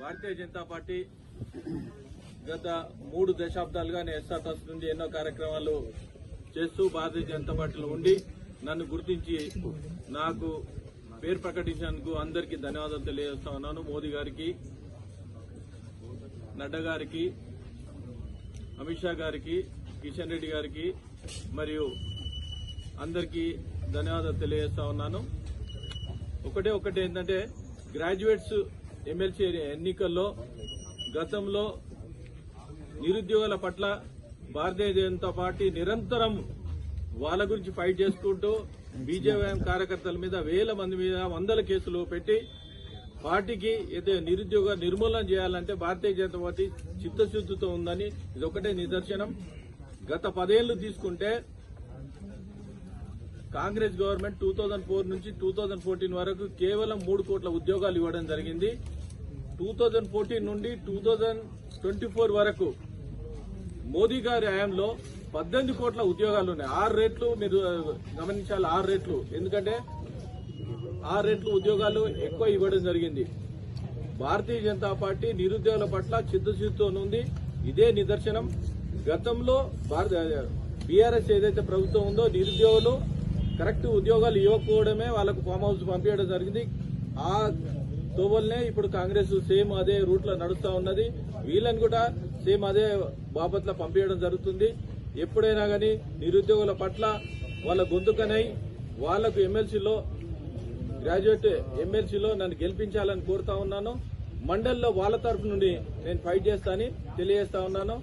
Bharatiya Janata party గత మూడు దశాబ్దాలుగా నేను ఎస్ఆర్ ట్రస్ట్ నుండి ఎన్నో కార్యక్రమాలు చేస్తూ భారతీయ జనతా పార్టీలో ఉండి నన్ను గుర్తించి నాకు పేరు ప్రకటించినందుకు అందరికీ ధన్యవాదాలు తెలియజేస్తా ఉన్నాను. మోదీ గారికి నడ్డా గారికి అమిత్ షా గారికి కిషన్ రెడ్డి గారికి మరియు అందరికీ ధన్యవాదాలు తెలియజేస్తా ఉన్నాను. ఒకటే ఒకటి ఏంటంటే గ్రాడ్యుయేట్స్ ఎమ్మెల్సీ ఎన్నికల్లో గతంలో నిరుద్యోగుల పట్ల భారతీయ జనతా పార్టీ నిరంతరం వాళ్ళ గురించి ఫైట్ చేసుకుంటూ బీజేపీ కార్యకర్తల మీద వేల మంది మీద వందల కేసులు పెట్టి పార్టీకి అయితే నిరుద్యోగ నిర్మూలన చేయాలంటే భారతీయ జనతా పార్టీ చిత్తశుద్ధితో ఉందని ఇది ఒకటే నిదర్శనం. గత పదేళ్ళు తీసుకుంటే Congress government two thousand four నుంచి టూ థౌజండ్ ఫోర్టీన్ వరకు కేవలం మూడు కోట్ల ఉద్యోగాలు ఇవ్వడం జరిగింది. టూ థౌజండ్ ఫోర్టీన్ నుండి టూ థౌజండ్ ట్వంటీ ఫోర్ వరకు మోదీ గారి హయాంలో పద్దెనిమిది కోట్ల ఉద్యోగాలు ఉన్నాయి. ఆరు రేట్లు మీరు గమనించాలి ఆరు రేట్లు. ఎందుకంటే ఆరు రేట్లు ఉద్యోగాలు ఎక్కువ ఇవ్వడం జరిగింది. భారతీయ జనతా పార్టీ నిరుద్యోగుల పట్ల చిత్తశుద్ధితోనుంది ఇదే నిదర్శనం. గతంలో భారత బీఆర్ఎస్ ఏదైతే ప్రభుత్వం ఉందో నిరుద్యోగులు కరెక్ట్ ఉద్యోగాలు ఇవ్వకపోవడమే వాళ్ళకు ఫామ్ హౌస్ పంపించడం జరిగింది. ఆ దోవల్నే ఇప్పుడు కాంగ్రెస్ సేమ్ అదే రూట్లో నడుస్తా ఉన్నది. వీళ్ళని కూడా సేమ్ అదే బాపట్ల పంపించడం జరుగుతుంది. ఎప్పుడైనా కానీ నిరుద్యోగుల పట్ల వాళ్ళ గొంతుకనై వాళ్ళకు ఎమ్మెల్సీలో గ్రాడ్యుయేట్ ఎమ్మెల్సీలో నన్ను గెలిపించాలని కోరుతా ఉన్నాను. మండలిలో వాళ్ళ తరఫు నుండి నేను ఫైట్ చేస్తానని తెలియజేస్తా ఉన్నాను.